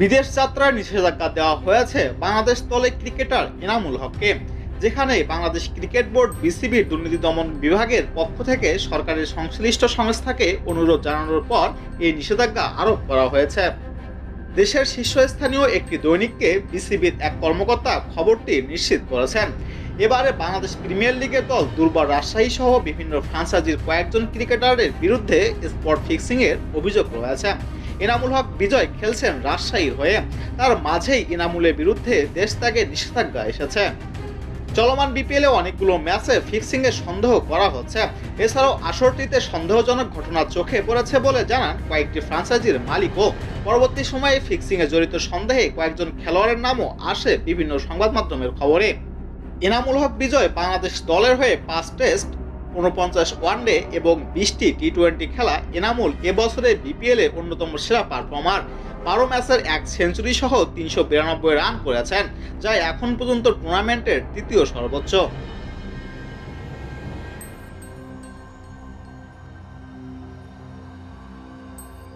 বিদেশ যাত্রায় নিষেধাজ্ঞা দেওয়া হয়েছে বাংলাদেশ দলে ক্রিকেটার এনামুল হককে, যেখানে বাংলাদেশ ক্রিকেট বোর্ড বিসিবির দুর্নীতি দমন বিভাগের পক্ষ থেকে সরকারের সংশ্লিষ্ট সংস্থাকে অনুরোধ জানানোর পর এই নিষেধাজ্ঞা আরোপ করা হয়েছে। দেশের শীর্ষস্থানীয় একটি দৈনিককে বিসিবির এক কর্মকর্তা খবরটি নিশ্চিত করেছেন। এবারে বাংলাদেশ প্রিমিয়ার লিগের দল দুর্বার রাজশাহী সহ বিভিন্ন ফ্রান্সাইজির কয়েকজন ক্রিকেটারের বিরুদ্ধে স্পট ফিক্সিংয়ের অভিযোগ রয়েছে। এনামুল হক বিজয় খেলছেন রাজশাহীর হয়ে। তার মাঝেই এনামুলের বিরুদ্ধে দেশ ত্যাগের নিষেধাজ্ঞা এসেছে। চলমান বিপিএলে অনেকগুলো ম্যাচে ফিক্সিং এর সন্দেহ করা হচ্ছে। এছাড়াও আসরটিতে সন্দেহজনক ঘটনা চোখে পড়েছে বলে জানান কয়েকটি ফ্রাঞ্চাইজির মালিকও। পরবর্তী সময়ে ফিক্সিং এ জড়িত সন্দেহে কয়েকজন খেলোয়াড়ের নামও আসে বিভিন্ন সংবাদ মাধ্যমের খবরে। এনামুল হক বিজয় বাংলাদেশ দলের হয়ে পাঁচ টেস্ট উনপঞ্চাশ ওয়ানডে এবং বিশটি টি টোয়েন্টি খেলা এনামুল এবছরে বিপিএল এর অন্যতম সেরা পারফর্মার বারো ম্যাচের এক সেঞ্চুরি সহ তিনশো বিরানব্বই রান করেছেন, যা এখন পর্যন্ত টুর্নামেন্টের তৃতীয় সর্বোচ্চ।